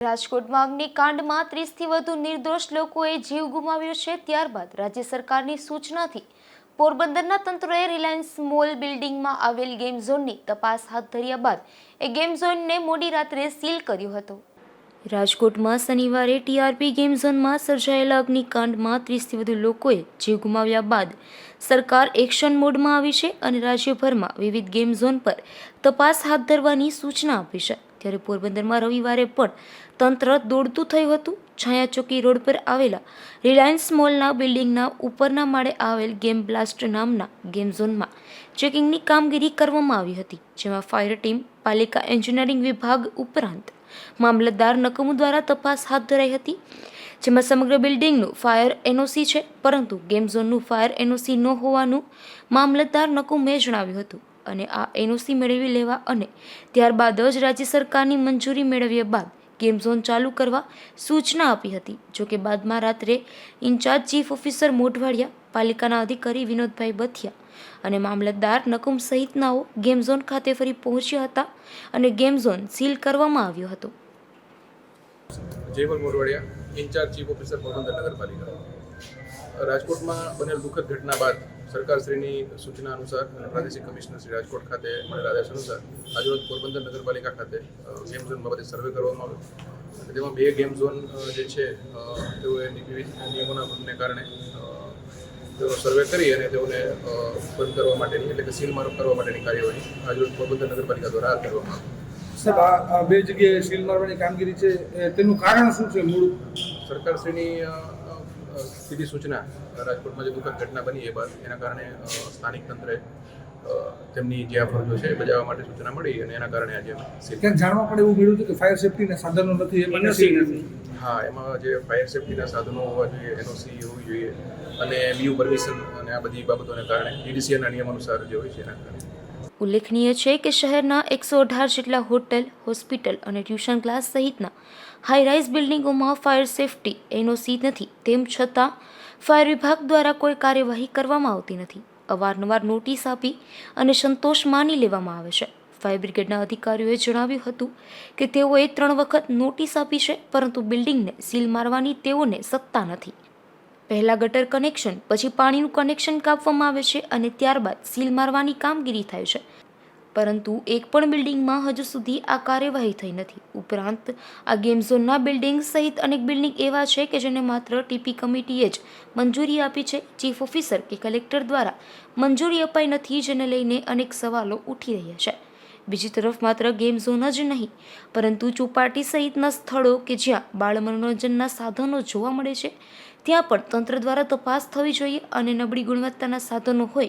રાજકોટમાં અગ્નિકાંડમાં ત્રીસથી વધુ નિર્દોષ લોકોએ જીવ ગુમાવ્યો છે. ત્યારબાદ રાજ્ય સરકારની સૂચનાથી પોરબંદરના તંત્રએ રિલાયન્સ મોલ બિલ્ડિંગમાં આવેલ ગેમ ઝોનની તપાસ હાથ ધર્યા બાદ એ ગેમ ઝોનને મોડી રાત્રે સીલ કર્યો હતો. રાજકોટમાં શનિવારે ટીઆરપી ગેમ ઝોનમાં સર્જાયેલા અગ્નિકાંડમાં ત્રીસથી વધુ લોકોએ જીવ ગુમાવ્યા બાદ સરકાર એક્શન મોડમાં આવી છે અને રાજ્યભરમાં વિવિધ ગેમ ઝોન પર તપાસ હાથ ધરવાની સૂચના આપી છે. ત્યારે પોરબંદરમાં રવિવારે પણ તંત્ર દોડતું થયું હતું. છાયાચોકી રોડ પર આવેલા રિલાયન્સ મોલના બિલ્ડિંગના ઉપરના માળે આવેલ ગેમ બ્લાસ્ટ નામના ગેમ ઝોનમાં ચેકિંગની કામગીરી કરવામાં આવી હતી, જેમાં ફાયર ટીમ, પાલિકા એન્જિનિયરિંગ વિભાગ ઉપરાંત મામલતદાર નકમુ દ્વારા તપાસ હાથ ધરાઈ હતી, જેમાં સમગ્ર બિલ્ડિંગનું ફાયર એનઓસી છે, પરંતુ ગેમ ઝોનનું ફાયર એનઓસી ન હોવાનું મામલતદાર નકુમે જણાવ્યું હતું. અને આ એનઓસી મેળવી લેવા અને ત્યારબાદ જ રાજ્ય સરકારની મંજૂરી મેળવ્યા બાદ ગેમ ઝોન ચાલુ કરવા સૂચના આપી હતી. જોકે બાદમાં રાત્રે ઇન્ચાર્જ ચીફ ઓફિસર મોઢવાડિયા, પાલિકાના અધિકારી વિનોદભાઈ બથિયા અને મામલતદાર નકુમ સહિતનાઓ ગેમ ઝોન ખાતે ફરી પહોંચ્યા હતા અને ગેમ ઝોન સીલ કરવામાં આવ્યો હતો. Jayval Morvadiya in-charge chief officer Porbandar નગરપાલિકા. રાજકોટમાં બનેલ દુઃખદ ઘટના બાદ સરકારશ્રીની સૂચના અનુસાર અને પ્રાદેશિક કમિશનર શ્રી રાજકોટ ખાતે મળેલા આદેશ અનુસાર આજરોજ પોરબંદર નગરપાલિકા ખાતે ગેમ ઝોન બાબતે સર્વે કરવામાં આવ્યો. તેમાં બે ગેમ ઝોન જે છે તેઓએ વિવિધ નિયમોના ભંગને કારણે તેઓ સર્વે કરી અને તેઓને બંધ કરવા માટેની એટલે કે સીલ મારો કરવા માટેની કાર્યવાહી આજરોજ પોરબંદર નગરપાલિકા દ્વારા હાથ ધરવામાં આવી. સાહેબ આ બે જગ્યાએ સીલ મારવાની કામગીરી છે તેનું કારણ શું છે મૂળ? સરકારશ્રીની સીધી સૂચના રાજકોટમાં જે દુઃખદ ઘટના બની એ બાદ એના કારણે સ્થાનિક તંત્રે તેમની જે આ ફરજો છે એ બજાવવા માટે સૂચના મળી અને એના કારણે આજે ક્યાંક જાણવા પડે એવું મળ્યું હતું કે ફાયર સેફ્ટીના સાધનો નથી એ નથી. હા એમાં જે ફાયર સેફ્ટીના સાધનો હોવા જોઈએ એનઓસી હોવી જોઈએ અને બીયુ પરમિશન અને આ બધી બાબતોને કારણે ડીડીસીએના નિયમ અનુસાર જે હોય છે એના કારણે. ઉલ્લેખનીય છે કે શહેરના એકસો અઢાર જેટલા હોટલ, હોસ્પિટલ અને ટ્યુશન ક્લાસ સહિતના હાઈરાઇઝ બિલ્ડિંગોમાં ફાયર સેફટી એનઓસી નથી. તેમ છતાં ફાયર વિભાગ દ્વારા કોઈ કાર્યવાહી કરવામાં આવતી નથી. અવારનવાર નોટિસ આપી અને સંતોષ માની લેવામાં આવે છે. ફાયર બ્રિગેડના અધિકારીઓએ જણાવ્યું હતું કે તેઓએ ત્રણ વખત નોટિસ આપી છે, પરંતુ બિલ્ડિંગને સીલ મારવાની તેઓને સત્તા નથી. પહેલા ગટર કનેક્શન, પછી પાણીનું કનેક્શન કાપવામાં આવે છે અને ત્યારબાદ સીલ મારવાની કામગીરી થાય છે. પરંતુ એક પણ બિલ્ડિંગમાં હજુ સુધી આ કાર્યવાહી થઈ નથી. ઉપરાંત, આ ગેમ ઝોનના બિલ્ડિંગ સહિત અનેક બિલ્ડિંગ એવા છે કે જેને માત્ર ટીપી કમિટીએ જ મંજૂરી આપી છે. ચીફ ઓફિસર કે કલેક્ટર દ્વારા મંજૂરી અપાઈ નથી જેને લઈને અનેક સવાલો ઉઠી રહ્યા છે. બીજી તરફ માત્ર ગેમ ઝોન જ નહીં, પરંતુ ચોપાટી સહિતના સ્થળો કે જ્યાં બાળ મનોરંજનના સાધનો જોવા મળે છે ત્યાં પણ તંત્ર દ્વારા તપાસ થવી જોઈએ અને નબળી ગુણવત્તાના સાધનો હોય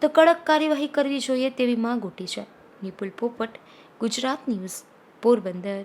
તો કડક કાર્યવાહી કરવી જોઈએ તેવી માંગ ઉઠી છે. નિપુલ પોપટ, ગુજરાત ન્યૂઝ, પોરબંદર.